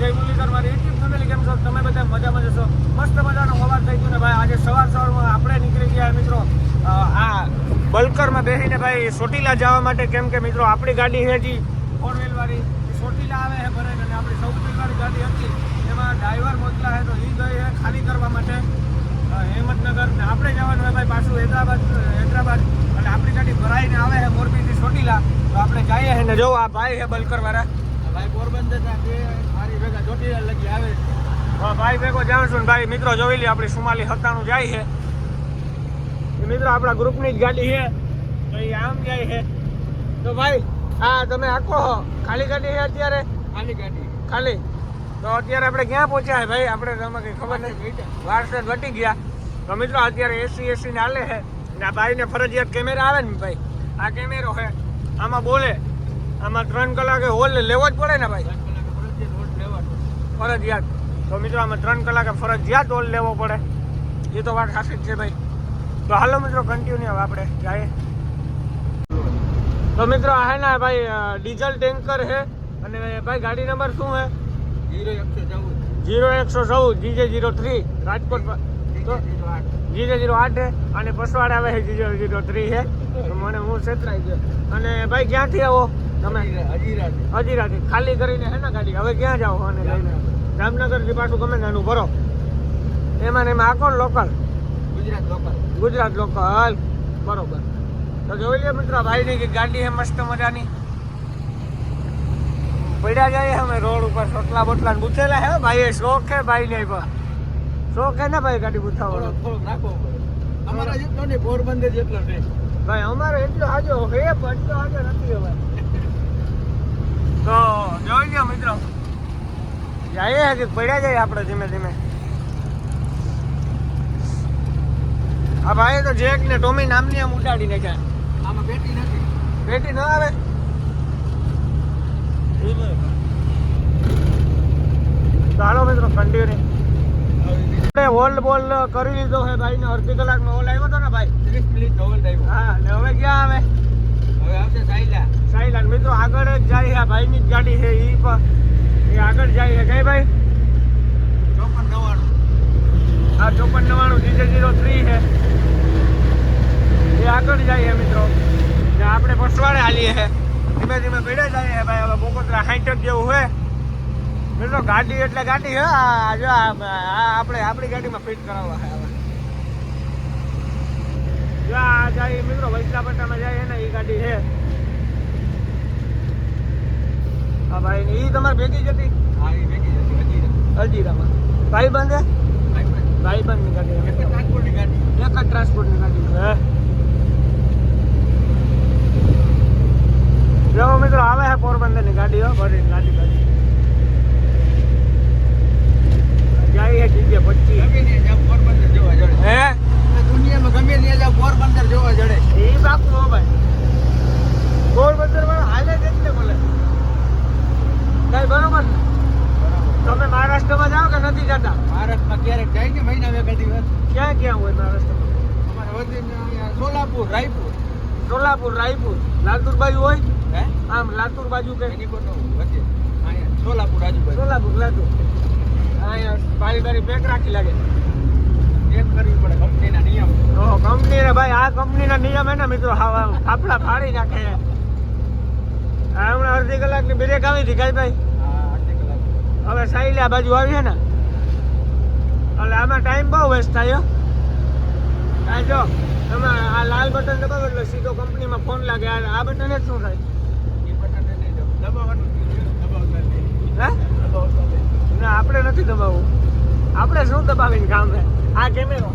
જય મુરલીધર મારી YouTube family કેમ છો? તમે બધા મજામાં જશો મસ્ત મજાનો અવાજ થઈ ગયો ને ભાઈ. આજે સવાર સવારમાં આપણે નીકળી ગયા મિત્રો આ બલકરમાં બેસીને ભાઈ ચોટીલા જવા માટે. કેમ કે મિત્રો, આપણી ગાડી છે જી ફોર વ્હીલ વાળી. સોટીલા આવે છે ભરે અને આપણી સૌથી વાળી ગાડી હતી. એમાં ડ્રાઈવર મોકલા છે તો એ ગઈ છે ખાલી કરવા માટે હેમતનગર. ને આપણે જવાનું હોય ભાઈ પાછું હૈદરાબાદ હૈદરાબાદ. અને આપણી ગાડી ભરાઈને આવે છે મોરબીથી ચોટીલા. તો આપણે જઈએ છે ને જો આ ભાઈ છે બલકર વાળા ભાઈ પોરબંદર મારી ભેગા ચોટીલા લગી આવે. હા, ભાઈ ભેગો જાઉં છું ભાઈ મિત્રો જોઈ લે આપણી સુમાલી સત્તાણું જાય છે. મિત્રો આપણા ગ્રુપની જ ગાડી છે. તો એ આમ જાય છે. તો ભાઈ હા તમે આખો ખાલી ગાડી છે અત્યારે? ખાલી ગાડી. ખાલી? તો અત્યારે આપણે ક્યાં પહોંચ્યા ભાઈ? આપણે તમે કંઈ ખબર નથી વારસદ વટી ગયા. તો મિત્રો અત્યારે એસી એસી ને હાલે છે. ને આ ભાઈને ફરજિયાત કેમેરા આવે ને ભાઈ. આ કેમેરો છે. આમાં બોલે આમાં ત્રણ કલાકે હોલ લેવો જ પડે ને ભાઈ? ફરજિયાત તો મિત્રો આમાં ત્રણ કલાકે ફરજિયાત હોલ લેવો પડે. એ તો વાત ખાસી જ છે ભાઈ. તો હાલો મિત્રો કન્ટિન્યુ આપણે જાય તો મિત્રો આ હે ને ભાઈ ડીઝલ ટેન્કર છે અને ભાઈ ગાડી નંબર શું છે જીરો એકસો ચૌદ. જીરો એકસો ચૌદ GJ zero three Rajkot zero GJ zero આઠ છે અને પસવાડ આવે છે જીજે જીરો થ્રી છે તો મને હું છેતરાઈ ગયો. અને ભાઈ ક્યાંથી આવો? તમે? હજી હજીરાથી ખાલી કરીને હે ને ગાડી? હવે ક્યાં જાઓ? અને લઈને? જામનગરથી પાછું ગમે નાનું ભરો. એમાં ને એમાં આખો local Gujarat local Gujarat local બરોબર. તો જોઈ લે મિત્રો ભાઈની કે ગાડી હે મસ્ત મજાની. પડ્યા જાય અમે રોડ ઉપર સોટલા બોટલા બૂથેલા હે ભાઈ એ શોખ હે ભાઈ ને શોખ હે ને ભાઈ ગાડી બૂથાવો થોડોક નાખવો અમારા જેટલો નહીં પોરબંદર જેટલો નહીં ભાઈ અમારે એટલો હાજો હે પણ એટલો હાજો નથી હવે તો જોઈ લો મિત્રો. જાય હજી પડ્યા જાય આપણે ધીમે ધીમે? આ ભાઈ તો જેક ને ટોમી નામની આમ ઉડાડી નાખ્યા. આમાં બેટી નથી. પેટી ન આવે? ચાલો મિત્રો કન્ટિન્યુ આપણે હોલ્ડ બોલ કરી લીધો છે ભાઈ ને અડધી કલાકમાં હોલ આવ્યો હતો ને ભાઈ? ત્રીસ મિનિટ ડબલ ટાઈમ હા ને હવે ક્યાં આવે? સાયલા. મિત્રો આગળ જ જાય આ ભાઈની જ ગાડી છે એ પણ. એ આગળ જાય છે. કઈ ભાઈ? ચોપન નવ્વાણું આ ચોપન નવાણું જીજે જીરો થ્રી છે. એ આગળ જાય છે મિત્રો. ને આપણે પસવાડે હાલીએ છે. ધીમે ધીમે પીડે જાય છે ભાઈ. હવે બોકોતરા સાઠ જેવું હોય મિત્રો ગાડી એટલે ગાડી હે આ જો આપણે આપણી ગાડીમાં ફિટ કરાવવા જો આ જાય મિત્રો વૈસલાપટ્ટામાં જાય છે ને એ ગાડી છે. હા ભાઈ એ તમારે ભેગી જ હતી? હા એ ભેગી જતી હજીરા હજીરામાં ભાઈ બંધ ભાઈ બંધની ગાડી એક જ ટ્રાન્સપોર્ટની ગાડી. એક જ ટ્રાન્સપોર્ટની ગાડી છે. જો મિત્રો આવે છે પોરબંદરની ગાડીઓ ભરીને ગાડી ગાડી જાય છે જગ્યા પચી ગમે ત્યાં જાવ પોરબંદર જોવા જડે. હે? એટલે દુનિયામાં ગમે ત્યાં જાવ પોરબંદર જોવા જડે એ બાપુ હો ભાઈ પોરબંદર વાળા હાલે જ એટલે બોલે કઈ બરોબર ને તમે મહારાષ્ટ્રમાં જાઓ કે નથી જતા મહારાષ્ટ્રમાં ક્યારેક જાય કે મહિના બે દિવસ ક્યાં ક્યાં હોય મહારાષ્ટ્રમાં અમારે વધીને અહીંયા સોલાપુર રાયપુર સોલાપુર રાયપુર. લાતુર બાજુ હોય? હે? આમ લાતુર બાજુ કે? એની વચ્ચે? અહીંયા સોલાપુર આજુબાજુ. સોલાપુર લાતુર અહીંયા બારી બારી પેક રાખી લાગે. ચેક કરવી પડે કંપનીના નિયમ. ઓહો કંપની ને ભાઈ આ કંપનીના નિયમ હે ને મિત્રો હા ફાફડા ફાડી નાખે. હમણાં અડધી કલાકની બ્રેક આવી હતી કઈ ભાઈ. હા અડધી કલાક. હવે સાઈલે આ બાજુ આવી છે ને. એટલે આમાં ટાઈમ બહુ વેસ્ટ થાય. જો. તમે આ લાલ બટન દબાવો એટલે સીધો કંપનીમાં ફોન લાગે. આ આ બટન જ શું થાય? આપણે નથી દબાવવું. આપણે શું દબાવીને કામ છે આ કેમેરો.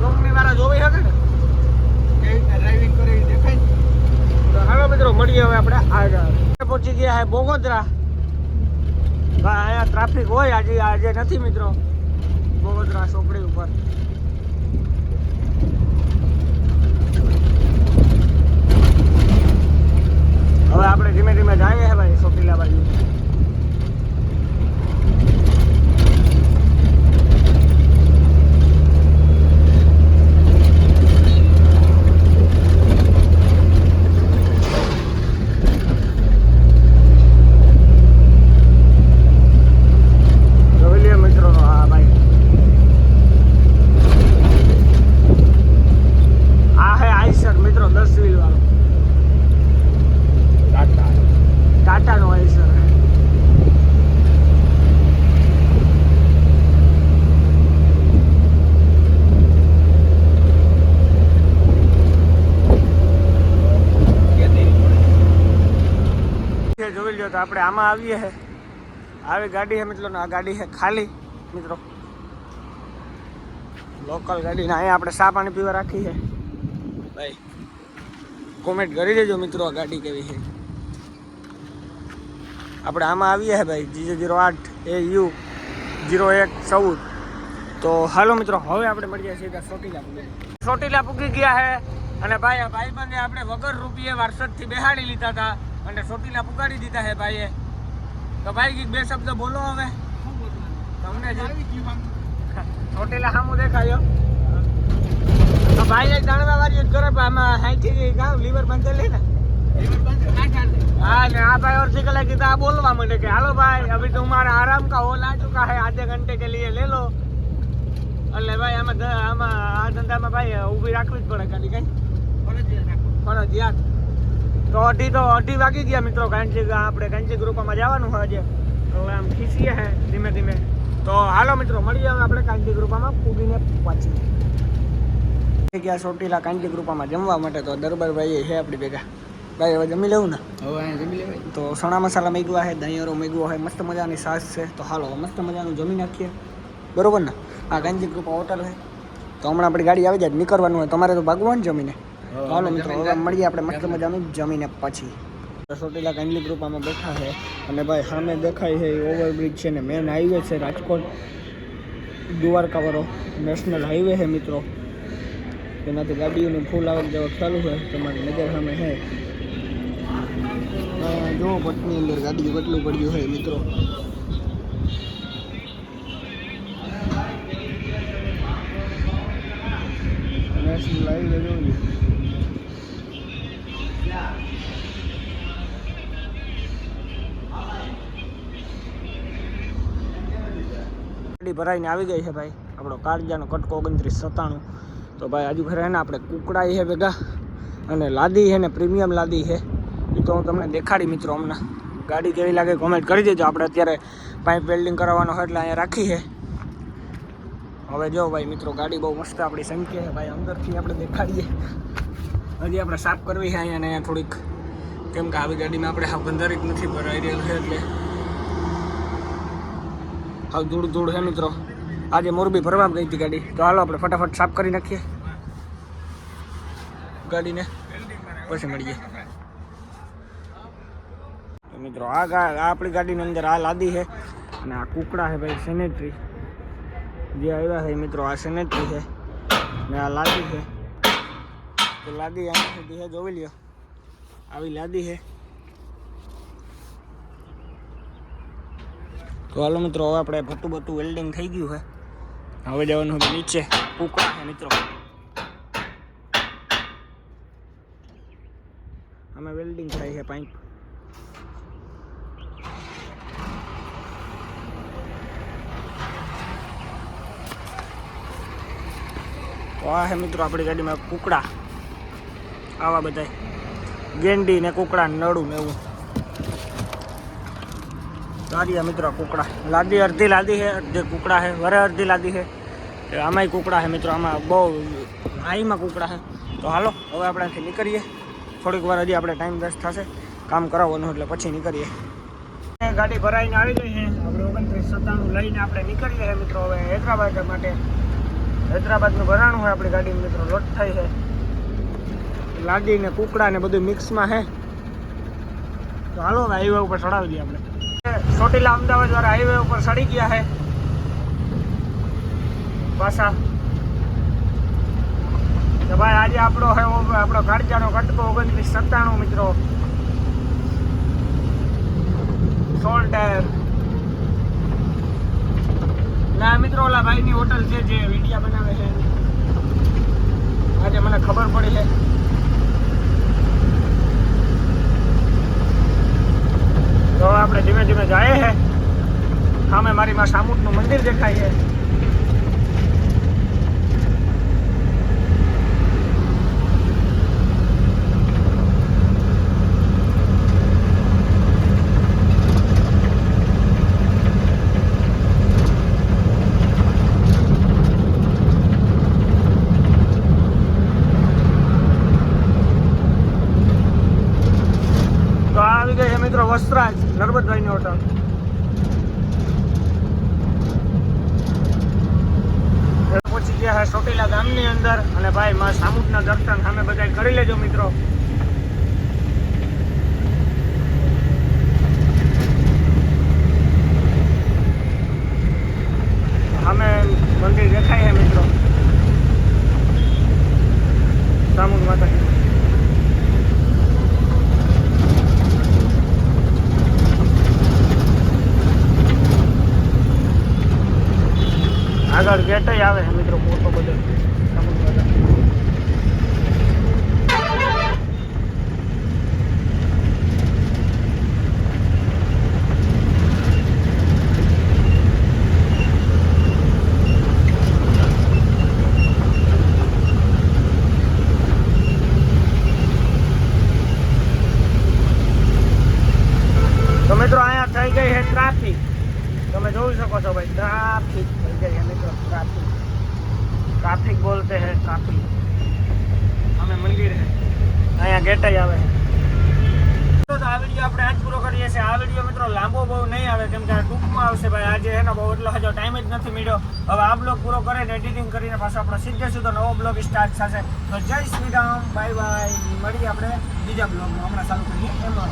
કંપની વાળા જોવી શકે ને? ડ્રાઇવિંગ કરે દેખાય તો હવે મિત્રો મળીએ હવે આપણે આગળ. પહોંચી ગયા હે બોગોદરા. અહીંયા ટ્રાફિક હોય આજે આજે નથી મિત્રો. બોગોદરા ચોકડી ઉપર. હવે આપણે ધીમે ધીમે જઈએ ભાઈ સોપીલા બાજુ વાઇઝર है જોઈ લ્યો તો આપણે આમાં આવીએ હે. આવી ગાડી હે મિત્રો આ ગાડી હે ખાલી મિત્રો. લોકલ ગાડી ને અહીંયા આપણે સા પાણી પીવા રાખી છે ભાઈ કોમેન્ટ કરી દેજો મિત્રો આ ગાડી કેવી છે આપણે આમાં આવીએ હે ભાઈ જીરો જીરો આઠ એ યુ જીરો એક ચૌદ. તો હાલો મિત્રો હવે આપણે મળીએ સીધા ચોટીલા પૂગી. ચોટીલા પૂગી ગયા છે અને ભાઈ આ ભાઈબંધે આપણે વગર રૂપિયે વારસદથી બેહાડી લીધા હતા. અને ચોટીલા પુગાડી દીધા હે ભાઈએ તો ભાઈ કઈક બે શબ્દ બોલો હવે તમને જે ચોટીલા સામું દેખાયો તો ભાઈ એક જાણવા વાળી જ કરે પણ આમાં હાઈથી ગામ લીવર બાંધેલી ને हाँ ने आप भाई और सिकल की आप बोलवा मैंने कि हेलो भाई अभी तुम्हारा आराम का होल आ चुका है आधे घंटे के लिए ले लो એટલે ભાઈ આમાં ધ- આમાં આ ધંધામાં ભાઈ ઊભી રાખવી જ પડે ખાલી કઈ ફરજિયાત તો અઢી તો અઢી વાગી ગયા મિત્રો કાંચી આપણે કાંચી ગ્રુપમાં જવાનું હોય આજે. તો આમ ખીસીએ હે ધીમે ધીમે. તો હાલો મિત્રો મળીએ હવે આપણે કાંચી ગ્રુપમાં પૂગીને પાછી ગયા ચોટીલા કાંચી ગ્રુપમાં જમવા માટે તો દરબાર ભાઈ છે આપણી ભેગા. ભાઈ હવે જમી લેવું ને? હવે જમી લેવાય. તો સણા મસાલા મેગવા છે દહીંરો મેગવો છે મસ્ત મજાની સાસ છે. તો હાલો મસ્ત મજાનું જમી નાખીએ. બરોબર ને? આ કાંચી કૃપા હોટલ છે તો હમણાં આપણી ગાડી આવી જાય નીકળવાનું હોય તમારે તો ભાગવાનું જમીને. હાલો મિત્રો હવે મળીએ આપણે મસ્ત મજાનું જમીને પછી. સોટેલા ગાંધી કૃપામાં બેઠા છે અને ભાઈ સામે દેખાય છે ઓવરબ્રિજ છે ને મેન હાઈવે છે રાજકોટ દ્વારકાવાળો નેશનલ હાઈવે છે મિત્રો. તેનાથી ગાડીઓનું ફૂલ આવક જવક ચાલુ છે તમારી નજર સામે છે. જો પટની અંદર ગાડીઓ કેટલું પડ્યું છે મિત્રો. નેશનલ હાઈવે જોયું ગાડી ભરાઈને આવી ગઈ છે ભાઈ. આપણો કાળજાનો કટકો ઓગણત્રીસ સત્તાણું. તો ભાઈ હજુ ઘરે ને આપણે કુકડાઈ છે ભેગા અને લાદી છે ને પ્રીમિયમ લાદી છે. એ તો હું તમને દેખાડી મિત્રો હમણાં. ગાડી કેવી લાગે કોમેન્ટ કરી દેજો. આપણે અત્યારે પાઇપ વેલ્ડિંગ કરાવવાનો હોય એટલે અહીંયા રાખી છે. હવે જો ભાઈ મિત્રો, ગાડી બહુ મસ્ત આપણી સંખ્યા છે. ભાઈ અંદરથી આપણે દેખાડીએ. હજી આપણે સાફ કરવી છે અહીંયા ને અહીંયા થોડીક. કેમ કે આવી ગાડીમાં આપણે ગંધારી જ નથી ભરાઈ રહેલ છે એટલે હાવ ધૂળ ધૂળ છે મિત્રો આજે મોરબી ભરવા ગઈ હતી ગાડી. તો હાલો, આપણે ફટાફટ સાફ કરી નાખીએ. ગાડીને પછી મળીએ. મિત્રો, આ આપણી ગાડીની અંદર આ લાદી છે અને આ કુકડા છે ભાઈ સેનેટરી જે આવ્યા છે મિત્રો, આ સેનેટરી છે ને આ લાદી છે. તો લાદી અહીંયા સુધી છે, જોઈ લ્યો. આવી લાદી છે. તો હાલો મિત્રો, હવે આપણે ભતું ભતું વેલ્ડિંગ થઈ ગયું છે. હવે જવાનું નીચે, કુકડા છે મિત્રો. અમે વેલ્ડિંગ થાય છે પાઇપ વાહ છે મિત્રો આપણી ગાડીમાં કુકડા. આવા બધા ગેંડી ને કુકડા નડું ને એવું. સારી મિત્રો, કુકડા. લાદી અડધી લાદી છે, અડધી કુકડા છે, વરે અડધી લાદી છે. આમાંય કુકડા છે મિત્રો, આમાં બહુ હાઈમાં કુકડા છે. તો હાલો, હવે આપણે અહીંથી નીકળીએ. થોડીક વાર હજી આપણે ટાઈમ વેસ્ટ થશે. કામ કરાવવાનું એટલે પછી નીકળીએ. ગાડી ભરાઈને આવી ગઈ છે. આપણે ઓગણત્રીસ સત્તાણું લઈને આપણે નીકળીએ છીએ મિત્રો. હવે હૈદરાબાદ માટે, હૈદરાબાદનું ભરાણું હોય આપણી ગાડી મિત્રો, લોટ થાય છે. લાદી ને કુકડા ને બધું મિક્સમાં છે. તો હાલો હાઈવે ઉપર ચડાવી દઈએ આપણે. ચોટીલા અમદાવાદ વાળા હાઈવે ઉપર સડી ગયા છે. પાછા. તો ભાઈ, આજે આપણો હે આપણો કાળજાનો કટકો ઓગણત્રીસ સત્તાણું મિત્રો. સોળ ટાયર. ના મિત્રો, ઓલા ભાઈની હોટલ છે જે વિડીયા બનાવે છે. આજે મને ખબર પડી છે તો આપણે ધીમે ધીમે જઈએ છે સામે મારી માં સામુદનું મંદિર દેખાય છે. મિત્રો, વસ્ત્રાજ, નર્મદભાઈની હોટલ પહોંચી ગયા છે ચોટીલા ગામની અંદર અને ભાઈ, માં સામુદના દર્શન સામે બધા કરી લેજો મિત્રો. ટ્રાફિક બોલતે હે ટ્રાફિક અમે મંદિર હે અહીંયા ગેટ આવે તો આ વીડિયો આપણે આજ પૂરો કરીએ છીએ. આ વીડિયો મિત્રો લાંબો બહુ નહીં આવે, કેમ કે આ ટૂંકમાં આવશે ભાઈ. આજે એનો બહુ એટલો હજો ટાઈમ જ નથી મળ્યો. હવે આ બ્લોગ પૂરો કરીને એડિટિંગ કરીને પાછો આપણો સીધે સીધો નવો બ્લોગ સ્ટાર્ટ થશે. તો જય શ્રી રામ. બાય બાય મળીએ આપણે બીજા બ્લોગમાં. હમણાં ચાલુ કરીએ. એમાં